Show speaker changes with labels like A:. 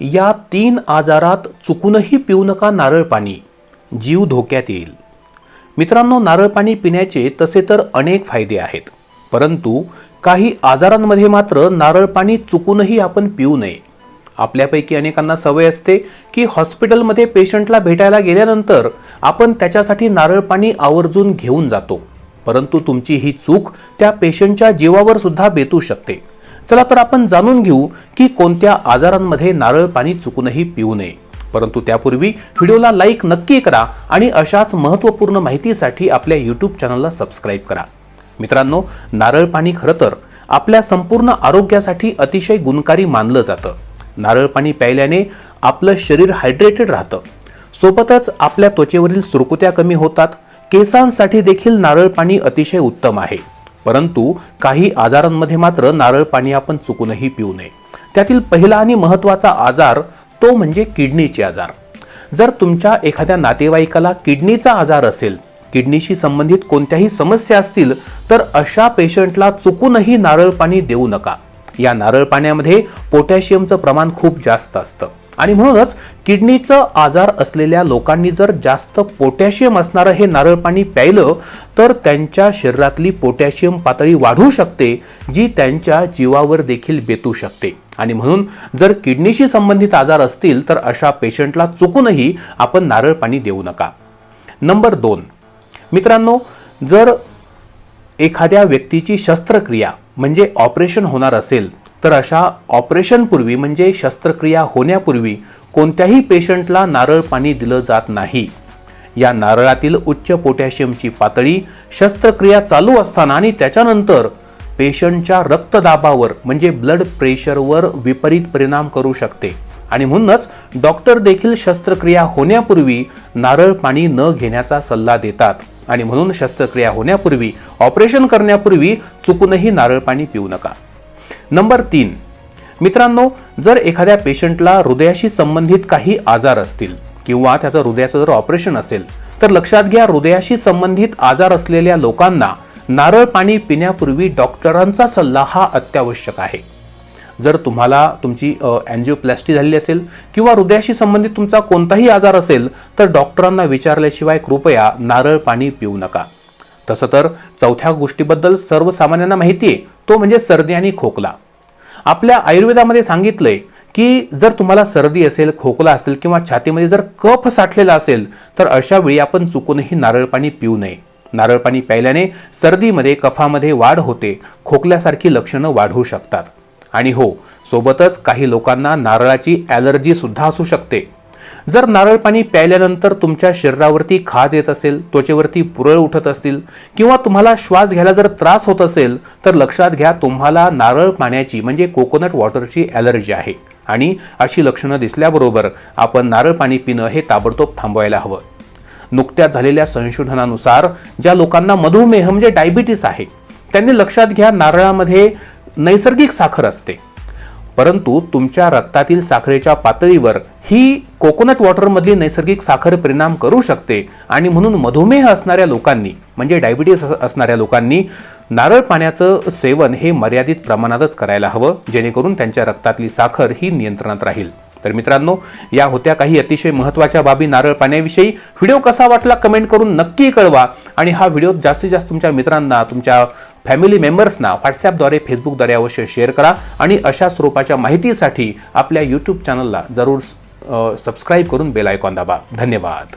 A: या तीन आजारात चुकूनही पिऊ नका नारळ पाणी. जीव धोक्यात येईल. मित्रांनो नारळ पाणी पिण्याचे तसे तर अनेक फायदे आहेत. परंतु काही आजारांमध्ये मात्र नारळ पाणी चुकूनही आपण पिऊ नये. आपल्यापैकी अनेकांना सवय असते की हॉस्पिटलमध्ये पेशंटला भेटायला गेल्यानंतर आपण त्याच्यासाठी नारळ पाणी आवर्जून घेऊन जातो. परंतु तुमची ही चूक त्या पेशंटच्या जीवावर सुद्धा बेतू शकते. चला तर आपण जाणून घेऊ की कोणत्या आजारांमध्ये नारळ पाणी चुकूनही पिऊ नये. परंतु त्यापूर्वी व्हिडिओला लाईक नक्की करा आणि अशाच महत्त्वपूर्ण माहितीसाठी आपल्या यूट्यूब चॅनलला सबस्क्राईब करा. मित्रांनो नारळ पाणी खरं तर आपल्या संपूर्ण आरोग्यासाठी अतिशय गुणकारी मानलं जातं. नारळ पाणी प्यायल्याने आपलं शरीर हायड्रेटेड राहतं. सोबतच आपल्या त्वचेवरील सुरकुत्या कमी होतात. केसांसाठी देखील नारळ पाणी अतिशय उत्तम आहे. परंतु काही आजारांमध्ये मात्र नारळ पाणी आपण चुकूनही पिऊ नये. त्यातील पहिला आणि महत्त्वाचा आजार तो म्हणजे किडनीचे आजार. जर तुमच्या एखाद्या नातेवाईकाला किडनीचा आजार असेल किडनीशी संबंधित कोणत्याही समस्या असतील तर अशा पेशंटला चुकूनही नारळ पाणी देऊ नका. या नारळ पाण्यामध्ये पोटॅशियमचं प्रमाण खूप जास्त असतं. आणि म्हणूनच किडनीचं आजार असलेल्या लोकांनी जर जास्त पोटॅशियम असणारं हे नारळ पाणी प्यायलं तर त्यांच्या शरीरातली पोटॅशियम पातळी वाढू शकते जी त्यांच्या जीवावर देखील बेतू शकते. आणि म्हणून जर किडनीशी संबंधित आजार असतील तर अशा पेशंटला चुकूनही आपण नारळ पाणी देऊ नका. नंबर दोन. मित्रांनो जर एखाद्या व्यक्तीची शस्त्रक्रिया म्हणजे ऑपरेशन होणार असेल तर अशा ऑपरेशनपूर्वी म्हणजे शस्त्रक्रिया होण्यापूर्वी कोणत्याही पेशंटला नारळ पाणी दिलं जात नाही. या नारळातील उच्च पोटॅशियमची पातळी शस्त्रक्रिया चालू असताना आणि त्याच्यानंतर पेशंटच्या रक्तदाबावर म्हणजे ब्लड प्रेशरवर विपरीत परिणाम करू शकते. आणि म्हणूनच डॉक्टर देखील शस्त्रक्रिया होण्यापूर्वी नारळ पाणी न घेण्याचा सल्ला देतात. आणि म्हणून शस्त्रक्रिया होण्यापूर्वी ऑपरेशन करण्यापूर्वी चुकूनही नारळ पाणी पिऊ नका. नंबर तीन मित्रांनो जर एखाद्या पेशंटला हृदयाशी संबंधित काही आजार असतील किंवा त्याचं हृदयाचं जर ऑपरेशन असेल तर लक्षात घ्या हृदयाशी संबंधित आजार असलेल्या लोकांना नारळ पाणी पिण्यापूर्वी डॉक्टरांचा सल्ला हा अत्यावश्यक आहे. जर तुम्हाला तुमची अँजिओप्लॅस्टी झालेली असेल किंवा हृदयाशी संबंधित तुमचा कोणताही आजार असेल तर डॉक्टरांना विचारल्याशिवाय कृपया नारळ पाणी पिऊ नका. तसं तर चौथ्या गोष्टीबद्दल सर्वसामान्यांना माहिती आहे. तो म्हणजे सर्दी आणि खोकला. आपल्या आयुर्वेदामध्ये सांगितलंय की जर तुम्हाला सर्दी असेल खोकला असेल किंवा छातीमध्ये जर कफ साठलेला असेल तर अशा वेळी आपण चुकूनही नारळ पाणी पिऊ नये. नारळ पाणी प्यायल्याने सर्दीमध्ये कफामध्ये वाढ होते. खोकल्यासारखी लक्षणं वाढू शकतात. आणि हो सोबतच काही लोकांना नारळाची ॲलर्जीसुद्धा असू शकते. जर नारळ पाणी प्यायल्यानंतर तुमच्या शरीरावरती खाज येत असेल त्वचेवरती पुरळ उठत असतील किंवा तुम्हाला श्वास घ्यायला जर त्रास होत असेल तर लक्षात घ्या तुम्हाला नारळ पाण्याची म्हणजे कोकोनट वॉटरची ॲलर्जी आहे. आणि अशी लक्षणं दिसल्याबरोबर आपण नारळ पाणी पिणं हे ताबडतोब थांबवायला हवं. नुकत्याच झालेल्या संशोधनानुसार ज्या लोकांना मधुमेह म्हणजे डायबिटीस आहे त्यांनी लक्षात घ्या नारळामध्ये नैसर्गिक साखर असते. परंतु तुमच्या रक्तातील साखरेच्या पातळीवर ही कोकोनट वॉटरमधली नैसर्गिक साखर परिणाम करू शकते. आणि म्हणून मधुमेह असणाऱ्या लोकांनी म्हणजे डायबिटीस असणाऱ्या लोकांनी नारळ पाण्याचं सेवन हे मर्यादित प्रमाणातच करायला हवं जेणेकरून त्यांच्या रक्तातली साखर ही नियंत्रणात राहील. तर मित्रांनो या होत्या काही अतिशय महत्त्वाच्या बाबी नारळ पाण्याविषयी. व्हिडिओ कसा वाटला कमेंट करून नक्की कळवा. आणि हा व्हिडिओ जास्तीत जास्त तुमच्या मित्रांना तुमच्या फॅमिली मेंबर्सना व्हॉट्सॲपद्वारे फेसबुकद्वारे अवश्य शेअर करा. आणि अशा स्वरूपाच्या माहितीसाठी आपल्या यूट्यूब चॅनलला जरूर सबस्क्राईब करून बेल आयकॉन दाबा. धन्यवाद.